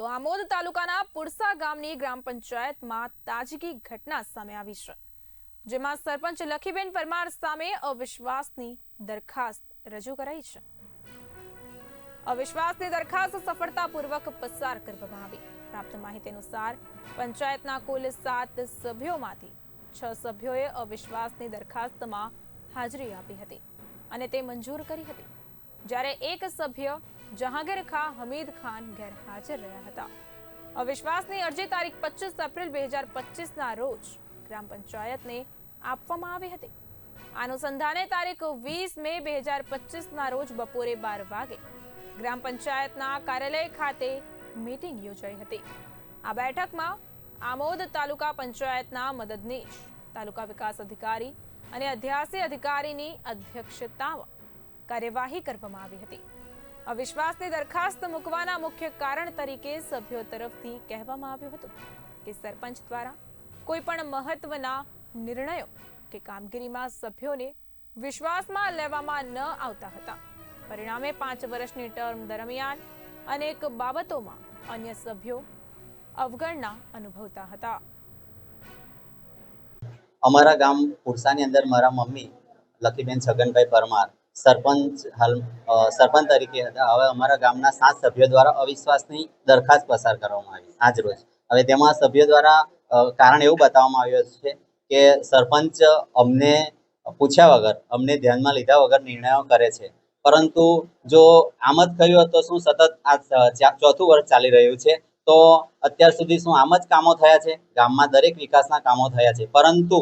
તો આમોદ તાલુકાના પુરસા ગામની ગ્રામ પંચાયતમાં તાજગી ઘટના સામે આવી છે, જેમાં સરપંચ લખીબેન પરમાર સામે અવિશ્વાસની દરખાસ્ત રજૂ કરાઈ છે. અવિશ્વાસની દરખાસ્ત સફળતાપૂર્વક પસાર કરવામાં આવી. પ્રાપ્ત માહિતી અનુસાર, પંચાયતના કુલ સાત સભ્યોમાંથી છ સભ્યોએ અવિશ્વાસની દરખાસ્તમાં હાજરી આપી હતી અને તે મંજૂર કરી હતી. જ્યારે એક સભ્ય જહાંગીર ખા હમીદ ખાન ગેરહાજર રહ્યા હતા અવિશ્વાસની અરજી તારીખ પચીસ એપ્રિલ બે હજાર પચીસના રોજ ગ્રામ પંચાયતને આપવામાં આવી હતી અનુસંધાને તારીખ વીસ મે બે હજાર પચીસના રોજ બપોરે બાર વાગે ગ્રામ પંચાયતના કાર્યાલય ખાતે મીટિંગ યોજાઈ હતી આ બેઠકમાં આમોદ તાલુકા પંચાયતના મદદનીશ તાલુકા વિકાસ અધિકારી અને અધ્યાસી અધિકારીની અધ્યક્ષતામાં કાર્યવાહી કરવામાં આવી હતી અવિશ્વાસની દરખાસ્ત મૂકવાના મુખ્ય કારણ તરીકે સભ્યો તરફથી કહેવામાં આવ્યું હતું કે સરપંચ દ્વારા કોઈ પણ મહત્વના નિર્ણયો કે કામગીરીમાં સભ્યોને વિશ્વાસમાં લેવામાં ન આવતા હતા. પરિણામે પાંચ વર્ષની ટર્મ દરમિયાન અનેક બાબતોમાં અન્ય સભ્યો અવગણના અનુભવતા હતા. અમારા ગામ પુરસાની અંદર મારા મમ્મી લકીબેન છગનભાઈ પરમાર સરપંચ હાલ સરપંચ તરીકે હતા. હવે અમારા ગામના સાત સભ્યો દ્વારા અવિશ્વાસની દરખાસ્ત પસાર કરવામાં આવી. આજ રોજ. હવે તેમાં સભ્યો દ્વારા કારણ એવું બતાવવામાં આવ્યું છે કે સરપંચ અમને પૂછ્યા વગર, અમને ધ્યાનમાં લીધા વગર નિર્ણયો કરે છે. પરંતુ જો આમ જ કહ્યું હતું તો શું સતત આ ચોથું વર્ષ ચાલી રહ્યું છે, તો અત્યાર સુધી શું આમ જ કામો થયા છે? ગામમાં દરેક વિકાસના કામો થયા છે. પરંતુ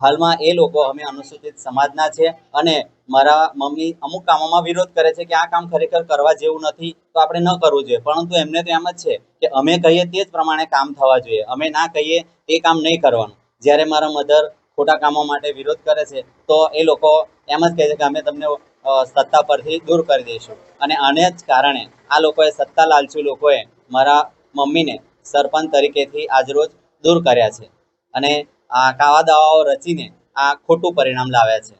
હાલમાં એ લોકો અમે અનુસૂચિત સમાજના છે અને મારા મમ્મી અમુક કામોમાં વિરોધ કરે છે કે આ કામ ખરેખર કરવા જેવું નથી, તો આપણે ન કરવું જોઈએ. પરંતુ એમને તો એમ જ છે કે અમે કહીએ તે જ પ્રમાણે કામ થવા જોઈએ. અમે ના કહીએ તે કામ નહીં કરવાનું. જ્યારે મારા મધર ખોટા કામો માટે વિરોધ કરે છે, તો એ લોકો એમ જ કહે છે કે અમે તમને સત્તા પરથી દૂર કરી દઈશું. અને આને જ કારણે આ લોકોએ સત્તા લાલચુ લોકોએ મારા મમ્મીને સરપંચ તરીકેથી આજરોજ દૂર કર્યા છે. અને આ કાવા દાવાઓ રચીને આ ખોટું પરિણામ લાવ્યા છે.